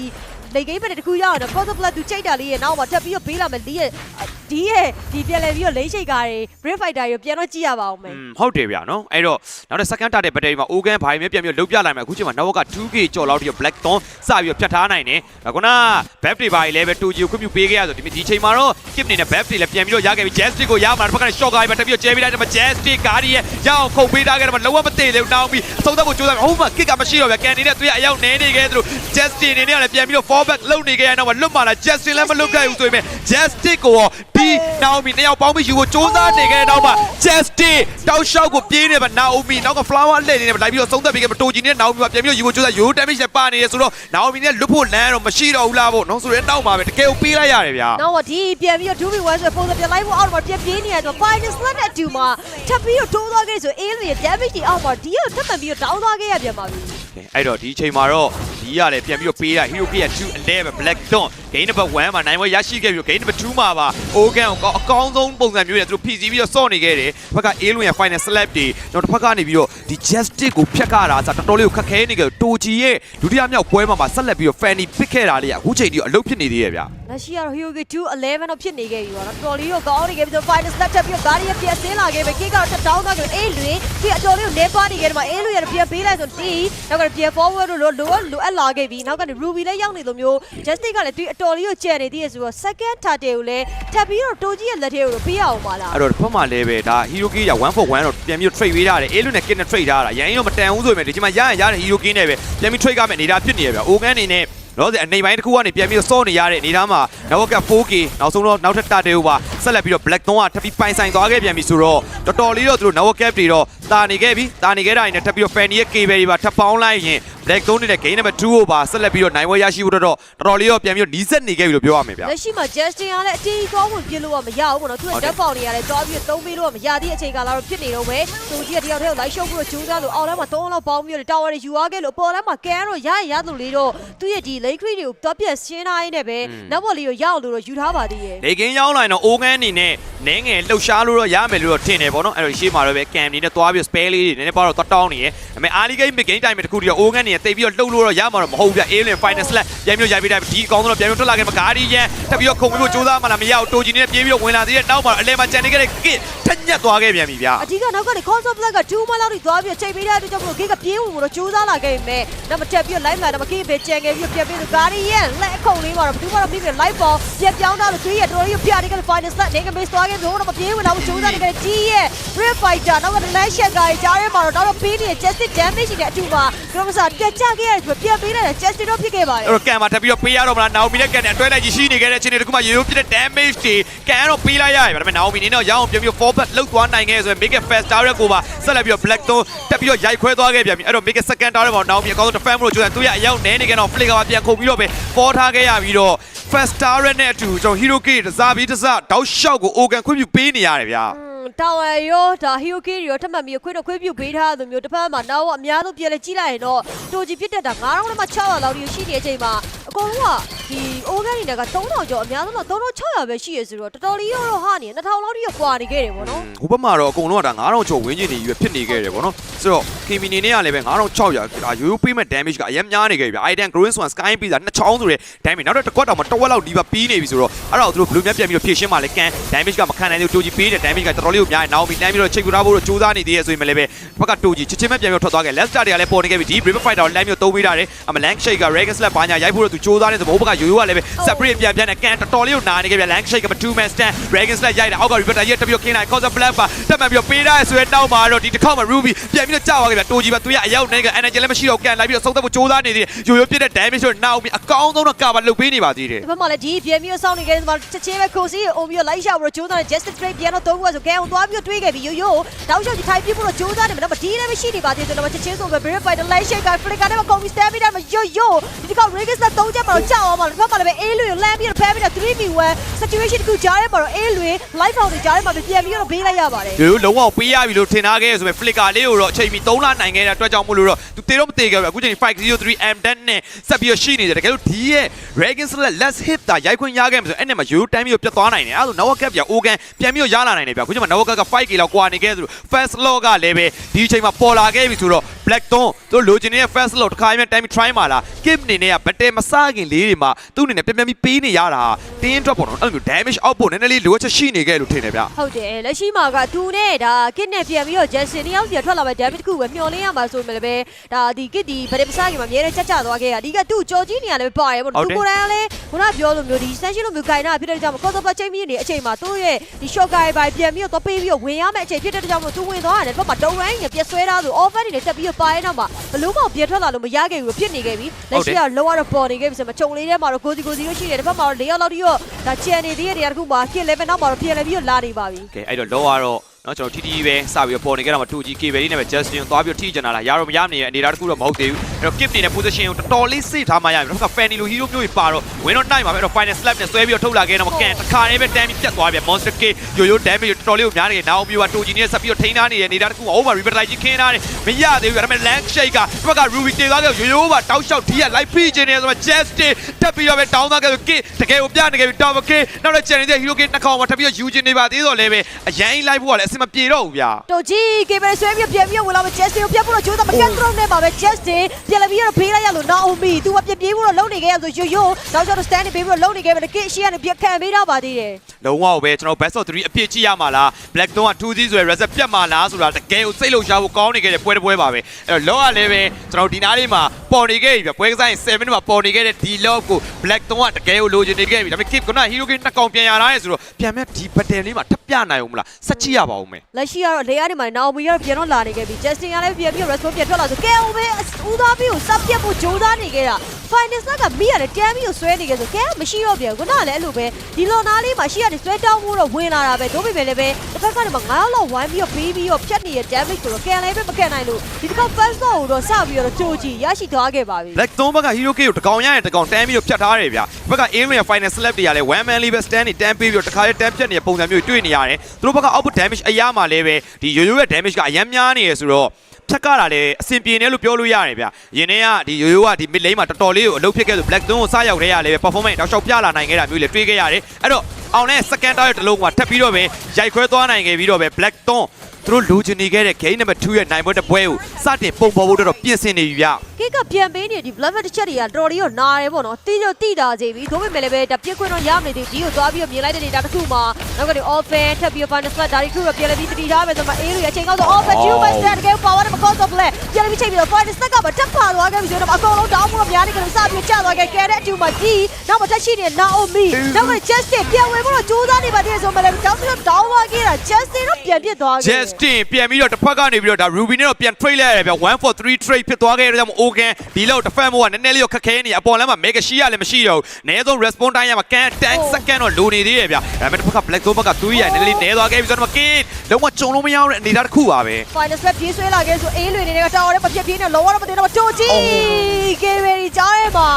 D: လေကိန်းပဲတခုရောက်တော့ Cause Blood သူချိန်တာလေးရဲ့နောက်မှာတက်ပြီးတော့ပေးလာမယ်လေးရဲ့ဒီရဲ့ဒီပြန်လဲပြီးတော့လိမ့်ချိတ်ကားတွေ Brave Fighter တွေပြန်တော့ကြည့်ရပါအောင်မယ်
C: อืมဟုတ်တယ်ဗျာနော်အဲ့တော့နောက်တဲ့ second target battery မှာ organ ဘာတွေပြန်ပြီးတော့လုတ်ပြလိုက်မယ်အခုချိန်မှာ network က 2k ကျော်လောက်တိ black thorn စပြီးတော့ဖြတ်ထားနိုင်တယ်ဒါကနာ back တွေဘာတွေလည်းပဲ 2g ကိုခွင့်ပြုပေးခဲ့ရဆိုဒီဒီချိန်မှာတော့ kip နေနဲ့ back တွေလည်းပြန်ပြီးတော့ရခဲ့ပြီ jastic ကိုရမှာတစ်ဖက်ကလည်း short guy ပဲတက်ပြီးတော့ကျဲပေးလိုက်တယ်မှာ jastic ကားဒီရဲ့ရအောင်ခုန်ပေးထားခဲ့တယ်မှာလုံးဝမသေးသေးဘူးနောက်ပြီးအဆုံးသတ်ကိုကြိုးစားဟိုမှာ kick ကမရှိတော့ဗျာကန်နေနဲ့သူရအရောက်နေနေခဲ့သလို jastic နေနဲ့လည်းပြန်ပြီးတော့ fall back လုပ်နေခဲ့ရတော့လွတ်မှာလား jastic လည်းမလွတ်ခဲ့ဘူးဆိုရင် jastic ကိုရောဒီနောက်ပြီးနှစ်ယောက်ပေါင်းပြီးယူကိုစူးစမ်းနေခဲ့တဲ့နောက်မှာ justin တောက်လျှောက်ကိုပြေးနေပါနာအိုမီနောက်က flower လှည့်နေတယ်လိုက်ပြီးတော့သုံးသက်ပြီးကတိုဂျီနဲ့နာအိုမီကပြန်ပြီးတော့ယူကိုစူးစမ်းယူ damage နဲ့ပါနေရဆိုတော့နာအိုမီနဲ့လွတ်ဖို့လမ်းတော့မရှိတော့ဘူးလားဗောနော်ဆိုရင်နောက်မှာပဲတကယ်ကိုပေးလိုက်ရတယ်ဗျာ
D: နောက်တော့ဒီပြန်ပြီးတော့ 2v1 ဆိုပုံစံပြန်လိုက်ဖို့အောက်မှာပြန်ပြေးနေရတော့ final slot နဲ့2မှာထပ်ပြီးတော့တိုးသွားခဲ့ဆို A လို့ရ damage တွေအောက်မှာဒီကထပ်မှန်ပြီးတော့ down သွားခဲ့ရပြန်ပါပြီ
C: အဲ့တော့ဒီချိန်မှာတော့ဒီကလည်းပြန်ပြီးတော့ပေးတာ hero player 2 11 black dawn game number 1မှာနိုင်ဝဲရရှိခဲ့ပြီးတော့ game number 2မှာပါ organ ကိုအကောင်းဆုံးပုံစံမျိုးနဲ့သူတို့ PC ပြီးတော့စော့နေခဲ့တယ်ဘက်က A လွန်ရဲ့ final slap တွေတော့တစ်ဖက်ကနေပြီးတော့ဒီ justice ကိုဖျက်ခတာဆိုတော်တော်လေးကိုခက်ခဲနေကြတိုဂျီရဲ့ဒုတိယမြောက်ပွဲမှာမှာဆက်လက်ပြီးတော့ fanny ပစ်ခဲ့တာလေးကအခုချိန်ထိအလုပ်ဖြစ်နေသေးရဲ့ဗျာ
D: လက်ရှိကတော့ Hyoge 2 11တော့ဖြစ်နေခဲ့ပြီပေါ့နော်တော်လေးတော့ကောင်းနေခဲ့ပြီဆို final slot ထပ်ပြီးတော့ Guardian ပြန်ဆင်းလာခဲ့ပြီ Kick ကတော့ down သွားခဲ့ပြီအေးလွင်ဒီအတော်လေးကိုနေပါနေခဲ့တယ်မှာအေးလွင်ရပြန်ပေးလိုက်ဆိုတီးနောက်ကပြန် forward လို့လိုလိုလိုအပ်လာခဲ့ပြီနောက်ကနေ Ruby လည်းရောက်နေလို့မျိုး Justice ကလည်းဒီအတော်လေးကိုကျန်နေသေးရဆိုတော့ second target ကိုလည်းထပ်ပြီးတော့တိုဂျီရဲ့လက်ထဲကိုတော့ပေးရအောင်ပါလား
C: အဲ့တော့တစ်ဖက်မှာလည်းပဲဒါ hero key က1 for 1တော့ပြန်ပြီးတော့ trade ပေးထားတယ်အေးလွန်နဲ့ kit နဲ့ trade ထားတာရန်ရင်တော့မတန်ဘူးဆိုပေမဲ့ဒီချိန်မှာရရင်ရတဲ့ hero key နဲ့ပဲပြန်ပြီး trade ကမဲ့နေတာဖြစ်နေရဗျာ organ အနေနဲ့တော့ဒီအနေပိုင်းတစ်ခုကနေပြန်ပြီးတော့စောနေရတဲ့အနေသားမှာ network က 4K နောက်ဆုံးတော့နောက်ထပ်တာတယ်ဟိုပါဆက်လက်ပြီးတော့ black 3ကထပ်ပြီးပိုင်ဆိုင်သွားခဲ့ပြန်ပြီဆိုတော့တော်တော်လေးတော့သူတို့ network cap တွေတော့ တာနေခဲ့ပြီတာနေခဲ့တာနဲ့ထပ်ပြီးတော့ fan ရဲ့ cable တွေပါထပ်ပေါင်းလိုက်ရင် black 3နေတဲ့ game number 2ကိုပါဆက်လက်ပြီးတော့နိုင်ဝဲရရှိဖို့တော့တော်တော်လေးတော့ပြန်ပြီးတော့နီးစက်နေခဲ့ပြီလို့ပြောရမယ်ဗျာ
D: လက်ရှိမှာ Justin ကလည်းအတီးကောင်းဝင်ပြစ်လို့ကမရဘူးပေါ့နော်သူက
C: ဟုတ်တယ်
D: ဓာတ်ပေါင်တွေရတယ်တွားပြီးတော့သုံးပေးလို့ကမရသည့်အချိန်ကာလတော့ဖြစ်နေတော့ပဲသူကြီးကတယောက်တည်းကိုလိုက်ရှုပ်ပြီးတော့ဂျိုးသားလို့အောက်လမ်းမှာ၃လောက်ပေါင်းပြီးတော့တာဝါတွေယူသွားခဲ့လို့ပေါ်လမ်းမှာကန်တော့ရရရလို့လေးတော့သူ့ရဲ့ဒီ late creek တွေကိုတွားပြက်ရှင်းထားရင်းနဲ့ပဲနောက်ဘော်လေးကိုရအောင်လို့တော့ယူထားပါသေးရဲ့
C: လေကင်းရောက်လာရင်တော့အိုးကန်းအနေနဲ့နင်းငယ်လှုပ်ရှားလို့တော့ရမယ်လို့တော့ထင်တယ်ပေါ့နော်အဲ့တော့ရှေ့မှာတော့ပဲကမ်နေနဲ့သွားပြီး spare လေးတွေနည်းနည်းပါတော့သွားတောင်းနေရယ်ဒါပေမဲ့အာလီဂိမ်းမဂိမ်းတိုင်းမှာတခုတည်းအိုးကန်းနေတိတ်ပြီးတော့လှုပ်လို့တော့ရမှာတော့မဟုတ်ဘူးဗျအေးလင် final slap ပြန်ပြီးတော့ရိုက်ပေးတယ်ဒီအကောင်တော့ပြန်ပြီးထွက်လာခဲ့မှာဂါဒီယန်တက်ပြီးတော့ခုံပြီးတော့စူးစမ်းမှလာမရအောင်တိုဂျီနဲ့ပြေးပြီးတော့ဝင်လာသေးတဲ့နောက်မှာအလဲမှာကြံနေခဲ့တဲ့ kit ထက်ညက်သွားခဲ့ပြန်ပြီဗျာ
D: အဓိကနောက်ကနေ console black က2မလောက်ထိသွားပြီးချိန်ပေးတဲ့အတွက်ကြောင့်မလို့ဂိတ်ကပြေးဝင်လို့ကြိုးစားလာခဲ့ပေမဲ့နောက်မတက်ပြီး live မှာတော့မကိပဲကြံခဲ့ပြီးပြန်ပြီးဂါရီရဲ့လက်အခုံလေးမှာတော့ဘယ်သူမှတော့ပြီးပြီ live ပေါ်ပြန်ပြောင်းတော့လို့3ရဲ့တော်တော်ကြီးပြတယ်က final slot နေကမေးသွားခဲ့ပြီးတော့မပြေးဝင်တော့ကြိုးစားနေခဲ့တဲ့ G ရဲ့ Red Fighter နောက်က Land Shot ကကြားထဲမှာတော့တော့ပေးနေတဲ့ Justice Damage တွေအတူပါကရမစာတက်ကြခဲ့ရတယ်ဆိုပြန်ပေးလိုက်တဲ့ Justice တော့ဖြစ်ခဲ့ပါတယ်
C: အဲ့တော့ကန်မှာထပ်ပြီးတော့ပေးရတော့မလားနာအိုမီနဲ့ကန်နဲ့အတွဲလိုက်ကြီးရှိနေခဲ့တဲ့အချိန်တွေတခုမှရိုးရိုးပြတဲ့ damage တွေကန်ကတော့ပေးလိုက်ရတယ်ဗျာဒါပေမဲ့နာအိုမီနေတော့ရအောင်ပြန်ပြီး forward လောက်သွားနိုင်ခဲ့ဆိုရင် make it fast tower ကိုပါဆက်လက်ပြီးတော့ black thorn တက်ပြီးတော့ရိုက်ခွဲသွားခဲ့ပြန်ပြီအဲ့တော့ make it second tower မှာနာအိုမီအကောင်းဆုံး defend လို့ကြိုးစားသူရအရောက်နေနေကြတော့ flicker ကပြန်ခုတ်ပြီးတော့ပဲ fall ထားခဲ့ရပြီးတော့ fast tower နဲ့အတူကျွန်တော် hero kit တစားပြီးတစားတောက်လျှောက်ကို organ ခွင့်ပြုပေးနေရတယ်ဗျာ
D: တာဝယ်ရောဒါဟီယိုကေရောထပ်မှတ်ပြီးခွေးတော့ခွေးပြုတ်ပေးထားတဲ့မျိုးတစ်ဖက်မှာနောက်အများဆုံးပြန်လဲကြီးလိုက်ရင်တော့တိုဂျီပြစ်တက်တာ9000နဲ့မှ600လောက်ရှိနေတဲ့အချိန်မှာ အကုန်လုံးကဒီအိုးကန်နေက3000ကျော်အများဆုံးတော့3600ပဲရှိရဆိုတော့တော်တော်လေးရောဟာနေ2000လောက်ထိကွာနေခဲ့တယ်ဗောနော်
C: ဟိုဘက်မှာတော့အကုန်လုံးကဒါ9000ကျော်ဝင်းကျင်နေရွယ်ဖြစ်နေခဲ့တယ်ပေါ့နော်ဆိုတော့ KB နေနဲ့ကလည်းပဲ9600ဒါရိုးရိုးပေးမဲ့ damage ကအရင်များနေခဲ့ပြီဗျ item green swan sky ပြီးတာနှစ်ချောင်းဆိုတဲ့ damage နောက်တော့တစ်ကွက်တောင်မှတစ်ဝက်လောက်ဒီပါပြီးနေပြီဆိုတော့အဲ့တော့သူတို့ဘလူးမြတ်ပြန်ပြီးတော့ဖြည့်ရှင်းမှလည်းကန် damage ကမခံနိုင်သေးဘူးတိုဂျီပေးတဲ့ damage ကတော်တော်လေးကိုများနေနောက်ပြီးတန်းပြီးတော့ချိန်ပြထားဖို့တော့ကြိုးစားနေသေးရဲ့ဆိုရင်လည်းပဲဘက်ကတိုဂျီချစ်ချင်းမဲ့ပြန်ပြီးတော့ထွက်သွားခဲ့ left star တွေကလည်းပေါ်နေခဲ့ပြီဒီ river fighter ကိုလမ်းမျိုးသုံးပေးတာတယ်အမ lang shake က regan slap ဘာညာရိုက်ဖို့တော့သူကြိုးစားနေဆိုဘိုးဘက်ကရိုးရိုးကလည်းပဲ separate ပြန်ပြန်နဲ့ကန်တော်တော်လေးကိုနာနေခဲ့ပြီ lang shake က two man stand regan slap ရိုက်တာအောက်က river ရဲ့တပြိုခင်းလိုက် cause black ပါတက်မှန်ပြီးတော့ပေးထားရဆိုရင်နောက်မှာတော့ဒီတစ်ခေါက်မှာ ruby ပြန်ပြီးတော့ကြာသွားခဲ့ပြီတိုဂျီပါသူရအရောက်နေက energy လည်းမရှိတော့ကန်လိုက်ပြီးတော့ဆုံးသက်ဖို့ကြိုးစားနေသေးတယ်ရိုးရိုးပြစ်တဲ့ damage ဆိုတော့နောက်ပြီးအကောင်းဆုံးတော့ကာပါလုတ်ပေးနေပါသေးတယ်
D: ဒီဘက်မှာလည်းဒီပြန်ပြီးဆောင်းနေခဲ့တဲ့မှာချက်ချင်းပဲခိုစီအုံပြီးလိုက်ရှာပြီးတော့ဂျိုးသား justice trade ပြန်တော့သုံးခုဆိုကဲအောင်သွားပြီးတွေးခဲ့ပြီးရိုးရိုးတောက်လျှောက်ဒီထိုင်ပြဖို့တော့ဂျိုးသားနေမှာတော့ဒီလည်းမရှိနေပါသေးတယ်တော့ချက်ချင်းဆိုပဲ verify တဲ့ light shake က flicker နဲ့မကုန်ပြီး stand ပြီးတော့ရိုးရိုးဒီကောင် regas နဲ့သုံးချက်မှာတော့ကြောက်အောင်ပါဒီဘက်မှာလည်းအေးလွေကိုလမ်းပြီးတော့ဖဲပြီးတော့ 3v1 situation တခုကြားထဲမှာတော့အေးလွေ live round တွေကြားထဲမှာပြန်ပြီးတော့ဘေးလိုက်ရပါတယ်
C: ဒီလိုလုံးဝပေးရပြီလို့ထင်ထားခဲ့ဆိုပေမဲ့ flicker လေးကိုတော့အချိန်မီ3လနိုင်ခဲ့တဲ့အတွက်ကြောင့်မို့လို့တော့သူတေတော့မတေခဲ့ဘူးအခုချိန်503 m 10 နဲ့ဆက်ပြီးတော့ရှိနေတယ်တကယ်လို့ဒီရဲ့ Dragon Slap let's hit တာရိုက်ခွင့်ရခဲ့မှာဆိုအဲ့နဲ့မှာရိုးတန်းပြီးတော့ပြတ်သွားနိုင်တယ်အဲ့ဒါဆို Nawa Cap ပြ Ogan ပြန်ပြီးတော့ရလာနိုင်တယ်ဗျအခုချိန်မှာ Nawa Cap က 5k လောက်ကွာနေခဲ့သလို Fast Law ကလည်းပဲဒီချိန်မှာပေါ်လာခဲ့ပြီဆိုတော့ Black Dawn သူလိုချင်နေတဲ့ Fast Law တစ်ခါမှ time try မှာလား Kim အနေနဲ့ကဘတ်တယ်မစခင်လေးတွေမှာသူ့အနေနဲ့ပြန်ပြန်ပြီးပေးနေရတာတင်းထွက်ပေါ်တော့အဲ့လိုမျိုး damage output နည်းနည်းလေးလိုအပ်ချက်ရှိနေခဲ့လို့ထင်တယ်ဗျ
D: ဟုတ်တယ်လက်ရှိမှာကတူနဲ့ဒါကစ်နဲ့ပြန်ပြီးတော့ Jason တယောက်ပြန်ထွက်လာမဲ့ damage တစ်ခုပဲမျောလင်းရမှာဆိုရင်လည်းပဲဒါဒီကစ်ဒီဗဒမစားခင်မှာအများနဲ့ချက်ချသွားခဲ့ရအဓိကသူ့ကြော်ကြီးနေရလည်းပါရပေါ့သူကိုယ်တိုင်ကလည်းခုနပြောလိုမျိုးဒီ session လိုမျိုးဂိုင်နာဖြစ်တဲ့ကြောင့် cause of a chain မြင့်နေအချိန်မှာသူ့ရဲ့ဒီ short guy ပိုင်းပြန်ပြီးတော့ပေးပြီးတော့ဝင်ရမယ့်အချိန်ဖြစ်တဲ့ကြောင့်မို့သူဝင်သွားရတယ်ဘက်မှာတုံရိုင်းနဲ့ပြက်ဆွဲထားဆို offer တွေနဲ့တက်ပြီးတော့ပါရဲတော့မှဘလို့မှပြက်ထွက်လာလို့မရခဲ့ဘူးဖြစ်နေခဲ့ပြီလက်ရှိကလောရတော့ပေါ်နေခဲ့ပြီဆိုမှခြုံလေးထဲမှာတော့ကိုစီကိုစီလို့ရှိတယ်တစ်ဖက်မှာတော့၄ရောက်လောက်တိရောဒါချန်နေသေးတဲ့နေရာတစ်ခုမှာကစ် level နောက်မှာတော့ပြန်လည်းပြီးတော့လာနေပါပြီ
C: ကဲအဲ့တော့လောကတော့နော်ကျွန်တော်တီတီပဲစပြီးတော့ပေါ်နေကြတာမှာ 2G K ပဲလေးနဲ့ပဲ Justin သွားပြီးတော့ထိကျန်တာလားရတော့မရမနေရဲ့အနေထားတစ်ခုတော့မဟုတ်သေးဘူး အဲ့တော့ Kip နေတဲ့ position ကိုတော်တော်လေးစိတ်ထားမှရပြီတော့က Fanny လို hero မျိုးကြီးပါတော့ဝင်းတော့နိုင်ပါပဲအဲ့တော့ final slap နဲ့ဆွဲပြီးတော့ထုတ်လာခဲ့တော့ကန်တစ်ခါတည်းပဲတန်းပြီးပြတ်သွားပြီ Monster K ရိုးရိုး damage တော်တော်လေးကိုများနေတယ်နောက်ပြီးတော့ 2G နဲ့ဆက်ပြီးတော့ထိန်းထားနေတဲ့အနေထားတစ်ခု over revitalize ကြီးခင်းထားတယ်မရသေးဘူးဒါပေမဲ့ Lang Shake ကဒီဘက်က Ruby တေသွားခဲ့ရိုးရိုးပါတောက်လျှောက်ဒီက live feed နေတယ်ဆိုတော့ Justin တက်ပြီးတော့ပဲတောင်းသွားခဲ့ဆို K တကယ်ကိုပြနေခဲ့ပြီ Top K နောက်တော့ channel တဲ့ hero K နှစ်ခေါက်မှာထပ်ပြီးတော့ယူချင်နေပါသေးတော့လည်းပဲအရင် live ဖို့ကလည်းအဆင်မပြေတော့ဘူးဗျာ
D: တော်ကြီးကေဘယ်ဆွဲပြီးပြန်ပြီးဝင်လာမယ် Justin ကိုပြတ်ဖို့တော့ကြိုးစားမကန်ထရိုနဲ့ပါပဲ Justin ပြန်လည်းပြီးတော့ဖေးလိုက်ရလို့ Naomi သူကပြပြေးဖို့တော့လုံနေခဲ့ရဆိုရိုးရိုးနောက်ကျတော့ stand နေပေးပြီးတော့လုံနေခဲ့မယ်ကစ်ရှီကနေပြခံပေးတော့ပါသေးတယ်
C: လုံးဝပဲကျွန်တော် best of 3အပြည့်ကြည့်ရမှာလား black dawn က 2C ဆိုရယ် reset ပြတ်မှာလားဆိုတာတကယ်ကိုစိတ်လုံရှားဖို့ကောင်းနေခဲ့တဲ့ပွဲတစ်ပွဲပါပဲအဲ့တော့ low ကလည်းပဲကျွန်တော်ဒီနားလေးမှာပေါ်နေခဲ့ပြီဗျပွဲကစားရင်7မိနစ်မှာပေါ်နေခဲ့တဲ့ဒီ low ကို black dawn ကတကယ်ကိုလိုချင်နေခဲ့ပြီဒါပေမဲ့ keep ကန hero game နှစ်ကောင်ပြန်ရလာရဲဆိုတော့ပြန်မဲ့ဒီ battle လေးမှာထပ်ပြနိုင်အောင်မလားဆက်ကြည့်ရပါဦးမယ်
D: လက်ရှိကတော့လေယာဉ်နေမှာ Naomi ကတော့ပြန်တော့လာနေခဲ့ပြီ Justin ကလည်းပြန်ပြီး response ပြန်ထွက်လာဆိုကဲဦးပဲဦးသားပြီးကိုစပ်ပြတ်ဖို့ကြိုးစားနေခဲ့တာ finance ကမိရတယ်တမ်းပြီးကိုဆွဲနေခဲ့ဆိုကဲမရှိတော့ပြန်ခုနကလည်းအဲ့လိုပဲဒီလော်နာလေးမှာရှိရတယ်ဆွဲတောင်းဖို့တော့ဝင်လာတာပဲတို့ပေမဲ့လည်းပဲတစ်ဖက်ကနေမှာ9ရောက်လောက်ဝိုင်းပြီးတော့ပြီးပြီးတော့ဖြတ်နေတဲ့ damage ကိုတော့ကန်လည်းပဲမကန်နိုင်လို့ဒီတစ်ခါ fast ကိုတော့စပြီးတော့ကြိုးကြည့်ရရှိသွားခဲ့ပါပြီ
C: black dawn ဘက်က hero game ကိုတကောင်ရရင်တကောင်တန်းပြီးတော့ဖြတ်ထားတယ်ဗျဘက်က area final slap တွေကလည်း one man လေးပဲ stand နေတန်းပေးပြီးတော့တခါလေးတန်းဖြတ်နေတဲ့ပုံစံမျိုးတွေ့နေရတယ်သူတို့ဘက်က output damage အရာမှာလည်းပဲဒီရိုးရိုးရဲ့ damage ကအများများနေရဆိုတော့ ဖြတ်ကတာလည်းအဆင်ပြေနေလို့ပြောလို့ရတယ်ဗျ။ယင်းနေ့ကဒီရိုးရိုးကဒီ mid lane မှာတော်တော်လေးကိုအလုပ်ဖြစ်ခဲ့ဆို Black Dawn ကိုစရောက်ခဲ့ရလေပဲ performance တောက်လျှောက်ပြလာနိုင်ခဲ့တာမျိုးလေတွေးခဲ့ရတယ်။အဲ့တော့အောင်နဲ့ second tower တစ်လုံးကထပ်ပြီးတော့ပဲရိုက်ခွဲသွားနိုင်ခဲ့ပြီးတော့ပဲ Black Dawn သူတို့လိုချင်နေခဲ့တဲ့ game number 2ရဲ့နိုင်ပွဲတစ်ပွဲကိုစတင်ပုံပေါ်ဖို့တော့ပြင်ဆင်နေပြီဗျ
D: ကိကပြန်ပေးနေဒီ blood တစ်ချက်တွေကတော်တော်လေးကိုနားတယ်ပေါ့နော်တီးတော့တီးတာစီပြီဒါပေမဲ့လည်းပဲဒါပြစ်ခွင့်တော့ရမနေသေးဒီကိုသွားပြီးတော့မြင်လိုက်တဲ့ data တစ်ခုမှာနောက်ကနေ open ထပ်ပြီး final flat ဒါရီခုတော့ပြန်လည်းပြီးတတိထားမယ်ဆိုမှ A လို့ရအချိန်ကောင်းဆို open 2 by stand က power နဲ့ because of play ပြန်လည်းပြီးချိန်ပြီးတော့ final flat ကမှတက်ဖာသွားခဲ့ပြီဆိုတော့အကုန်လုံး down ဖို့များနေကြလို့စပြီးကျသွားခဲ့ကဲတဲ့အတူမှာဒီနောက်မှတက်ရှိနေတဲ့ Naomi နောက်ကနေ Justin ပြန်ဝင်ဖို့တော့ကြိုးစားနေပါသေးတယ်ဆိုမှလည်း down ပြီးတော့ down သွားခဲ့တာ Justin တော့ပြန်ပြစ်သွားခဲ့
C: Justin ပြန်ပြီးတော့တစ်ဖက်ကနေပြီးတော့ဒါ Ruby နဲ့တော့ပြန် trade လိုက်ရတယ်ဗျ1 for 3 trade ဖြစ်သွားခဲ့တဲ့ကြောင့် Ogan ဒီလောက် defend မို့ကနည်းနည်းလေးတော့ခက်ခဲနေအပေါ်လမ်းမှာ Mega ရှိရလည်းမရှိတော့ဘူး။နည်းဆုံး response time ရမှာ can 10 second တော့လိုနေသေးတယ်ဗျ။ဒါပေမဲ့တစ်ဖက်က Black Zone ဘက်က2ရနည်းနည်းလေးနည်းသွားခဲ့ပြီဆိုတော့ Kid လုံးဝကြုံလို့မရတဲ့အနေအထားတစ်ခုပါပဲ
D: final step ပြေးဆွဲလာခဲ့ဆိုအေးလွေနေတဲ့ကတောင်းရဲမပြတ်ပြေးနေလောရမသိတော့တိုကြီးကေဗရီကြားရဲမှာ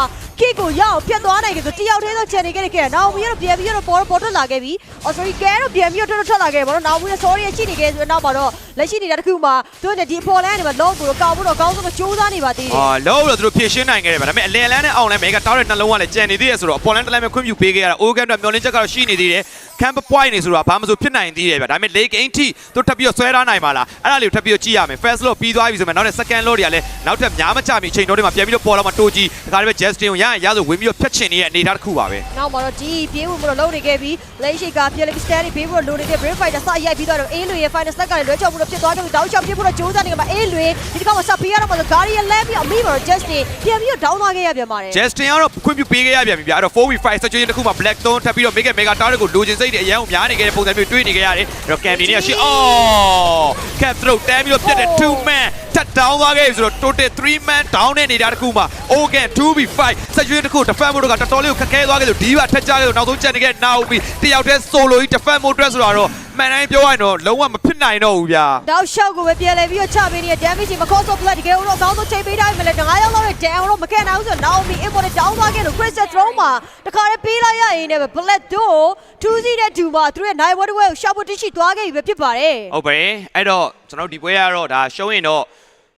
D: ကိကိုရအောင်ပြတ်သွားနိုင်ခဲ့ဆိုတယောက်တည်းသော channel ခဲ့ခဲ့နောက်ပြီးတော့ပြန်ပြီးတော့ပေါ်ပေါ်ထွက်လာခဲ့ပြီ။ Oh sorry ကဲတော့ပြန်ပြီးတော့ထွက်ထွက်လာခဲ့ပါတော့နောက်ပြီးတော့ sorry ရှိနေခဲ့ဆိုတော့နောက်မှာတော့ လက်ရှိနေတဲ့တစ်ခုမှာသူနဲ့ဒီပေါ်လန်းနေမှာ long ကိုတော့ကောက်ဖို့တော့ကောင်းဆုံးစူးစမ်းနေပါသေးတယ်
C: အာလုံးတော့သူတို့ဖြည့်ရှင်းနိုင်ခဲ့တယ်ဗျဒါပေမဲ့အလယ်လန်းနဲ့အောင်လန်း Mega တောက်တဲ့နှလုံးကလည်းကြံနေသေးတယ်ဆိုတော့အပေါ်လန်းတစ်လမ်းပဲခွင့်ပြုပေးခဲ့ရတာ Ogan တော့မျောလင်းချက်ကတော့ရှိနေသေးတယ် camp point နေဆိုတော့ဘာမှမဆိုဖြစ်နိုင်သေးတယ်ဗျဒါပေမဲ့ lake 8ထိသူထပ်ပြီးတော့ဆွဲထားနိုင်ပါလားအဲ့ဒါလေးကိုထပ်ပြီးတော့ကြည့်ရမယ် first load ပြီးသွားပြီဆိုမှနောက်တဲ့ second load တွေကလည်းနောက်ထပ်များမကြမီအချိန်တော်တွေမှာပြန်ပြီးတော့ပေါ်လာမှတိုးကြီးဒါကြတဲ့ Justin ကိုရရင်ရဆိုဝင်ပြီးတော့ဖြတ်ချင်နေတဲ့အနေအထားတစ်ခုပါပဲ။
D: နောက်မှာတော့ဒီပြေးဝင်မှုတော့လုံးနေခဲ့ပြီးလက်ရှိကပြေးလေး stand ဘေးဖို့လိုနေတဲ့ brave fighter စရိုက်ပြီးတော့အေးလွေရဲ့ final step ကလည်းလွဲချော်မှုတော့ဖြစ်သွားခဲ့ပြီးတောက်ချောက်ပြေးဖို့တော့ကြိုးစားနေမှာအေးလွေဒီတစ်ခါမှာစပီးရတော့မှာဆို guardian လဲပြီးအမိမှာတော့ justin ပြန်ပြီးတော့ down သွားခဲ့ရပြန်ပါတယ်
C: Justin ကတော့ခွင့်ပြုပေးခဲ့ရပြန်ပြီဗျအဲ့တော့ 4v5 situation တစ်ခုမှာ Black Thorn ထပ်ပြီးတော့ Mega Mega Tower ကိုလိုချင်စိတ်တွေအရန်ကိုများနေခဲ့တဲ့ပုံစံမျိုးတွေ့နေခဲ့ရတယ်အဲ့တော့ Cam နေနေရှိအော် Cap throw တန်းပြီးတော့ပြတ်တဲ့2 man ထပ် down သွားခဲ့ပြီဆိုတော့ total 3 man down နဲ့နေတာတစ်ခုမှာ Ogan 2v5 situation တစ်ခု defend mode ကတော်တော်လေးကိုခက်ခဲသွားခဲ့လို့ဒီပါထက်ကြခဲ့လို့နောက်ဆုံးချက်နေခဲ့ Naomi တယောက်တည်း solo ကြီး defend mode အတွက်ဆိုတော့မှန်တိုင်းပြောရရင်တော့လုံးဝမဖြစ်နိုင်တော့ဘူးဗျာ
D: တောက်လျှောက်ကိုပဲပြန်လဲပြီးတော့ချပေးနေတဲ့ damage မကောဆို blood တကယ်တော့ကောင်းဆုံးချိန်ပေးထားပြီမလဲငါးယောက်လောက်နဲ့ down တော့မကန်နိုင်ဘူးဆိုတော့ Naomi import down သွားခဲ့လို့ Crystal Throne မှာတခါတည်းပေးလိုက်ရရင်လည်း blood တို့2စီးတဲ့2မှာသူရဲ့နိုင်ဝတ်ဝဲကိုရှောက်ဖို့တရှိသွားခဲ့ပြီပဲဖြစ်ပါတယ်
C: ဟုတ်ပါတယ်အဲ့တော့ကျွန်တော်ဒီပွဲကတော့ဒါရှုံးရင်တော့